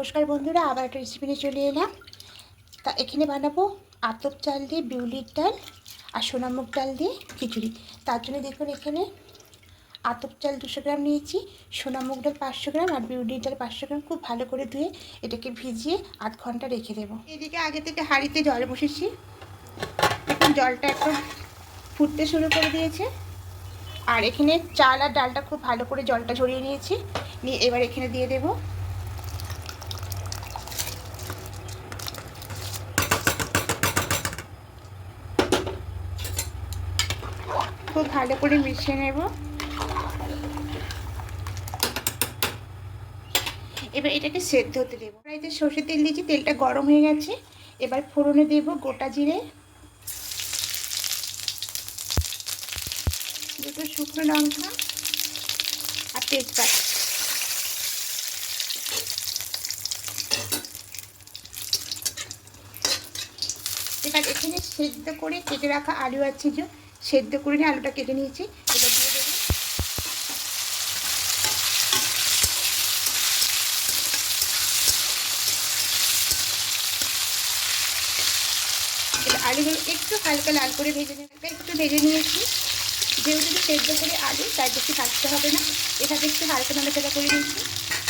নমস্কার বন্ধুরা, আবার একটা রেসিপি নিয়ে চলে এলাম। তা এখানে বানাবো আতপ চাল দিয়ে বিউলির ডাল আর সোনামুগ ডাল দিয়ে খিচুড়ি। তার জন্য দেখুন এখানে আতপ চাল দুশো গ্রাম নিয়েছি সোনামুগ ডাল পাঁচশো গ্রাম আর বিউলির ডাল পাঁচশো গ্রাম। খুব ভালো করে ধুয়ে এটাকে ভিজিয়ে আধ ঘণ্টা রেখে দেবো। এদিকে আগে থেকে হাঁড়িতে জল বসেছি। দেখুন জলটা একদম ফুটতে শুরু করে দিয়েছে। আর এখানে চাল আর ডালটা খুব ভালো করে জলটা ঝরিয়ে নিয়েছি। নিয়ে এবার এখানে দিয়ে দেবো খুব ভালো করে মিশিয়ে নেব। এবার এটাকে সেদ্ধ হতে দেবো। কড়াইতে সর্ষের তেল দিয়েছি, তেলটা গরম হয়ে গেছে। এবার ফোড়নে দেব গোটা জিরে। দুটো শুকনো লঙ্কা আর তেজপাতা। এবার এখানে সেদ্ধ করে কেটে রাখা আলু আছে যে সেদ্ধ করে নিয়ে আলুটা কেটে নিয়েছি। এবার দিয়ে দেবো। আলুগুলো একটু হালকা লাল করে ভেজে নেবে একটু ভেজে নিয়েছি। যেহেতু সেদ্ধ করে আলু, তাই বেশি ভাজতে হবে না। এটাকে একটু হালকা নাড়াচাড়া করে নিয়েছি।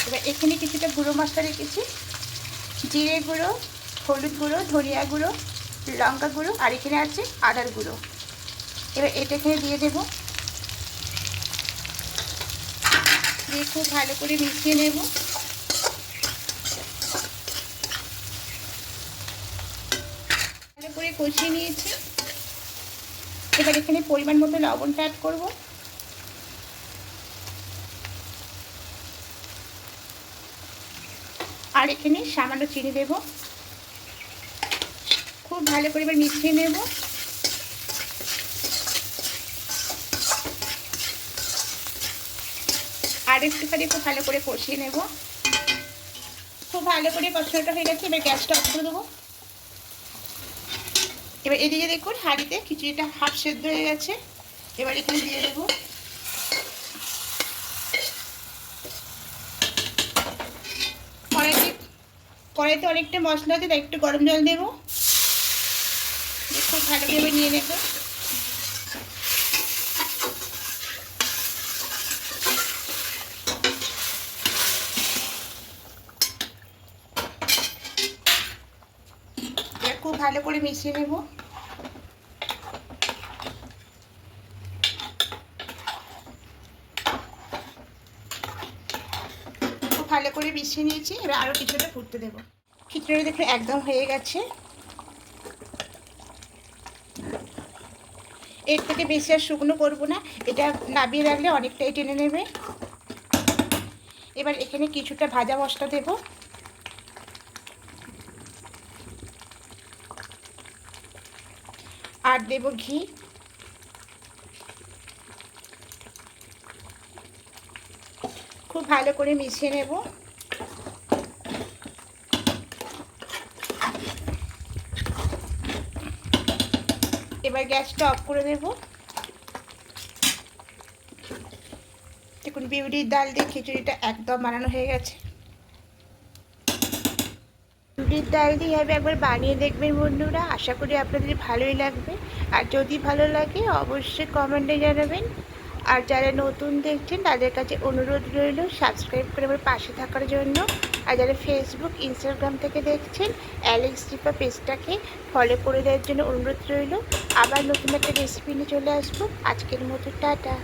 এবার এখানে কিছুটা গুঁড়ো মশলা রেখেছি। জিরে গুঁড়ো, হলুদ গুঁড়ো, ধনিয়া গুঁড়ো, লঙ্কা গুঁড়ো, আর এখানে আছে আদার গুঁড়ো। এবার এটা এখানে দিয়ে দেব। দিয়ে খুব ভালো করে মিশিয়ে নেব। ভালো করে কষিয়ে নিয়েছি। এবার এখানে পরিমাণ মতো লবণটা অ্যাড করব। আর এখানে সামান্য চিনি দেব। খুব ভালো করে এবার মিশিয়ে নেব। আর একটুখানি খুব ভালো করে কষিয়ে নেব। খুব ভালো করে কষানোটা হয়ে গেছে, এবার গ্যাসটা অফ করে দেবো। এবার এদিকে দেখুন, হাঁড়িতে খিচুড়িটা হাফ সেদ্ধ হয়ে গেছে, এবার এখানে দিয়ে দেবো। কড়াইতে কড়াইতে অনেকটা মশলা আছে একটু গরম জল দেবো। খুব ভালোভাবে নিয়ে নেব খুব ভালো করে মিশিয়ে নেব। ভালো করে মিশিয়ে নিয়েছি, এবার আরও কিছুটা ফুটতে দেবো। খিচুড়ি দেখে একদম হয়ে গেছে। এর থেকে বেশি আর শুকনো করব না, এটা নাবিয়ে রাখলে অনেকটাই টেনে নেবে। এবার এখানে কিছুটা ভাজা মশলা দেবো। আর দেব ঘি। খুব ভালো করে মিশিয়ে নেব। এবার গ্যাসটা অফ করে দেব। দেখুন, বিউলির ডাল দিয়ে খিচুড়িটা একদম বানানো হয়ে গেছে। ডাল দিয়ে হবে একবার বানিয়ে দেখবেন বন্ধুরা। আশা করি আপনাদের ভালোই লাগবে। আর যদি ভালো লাগে, অবশ্যই কমেন্টে জানাবেন। আর যারা নতুন দেখছেন, তাদের কাছে অনুরোধ রইল সাবস্ক্রাইব করে আমার পাশে থাকার জন্য। আর যারা ফেসবুক ইনস্টাগ্রাম থেকে দেখছেন অ্যালেক্স ডিপা পেজটাকে ফলো করে দেওয়ার জন্য অনুরোধ রইল। আবার নতুন একটা রেসিপি নিয়ে চলে আসব। আজকের মতো, টাটা।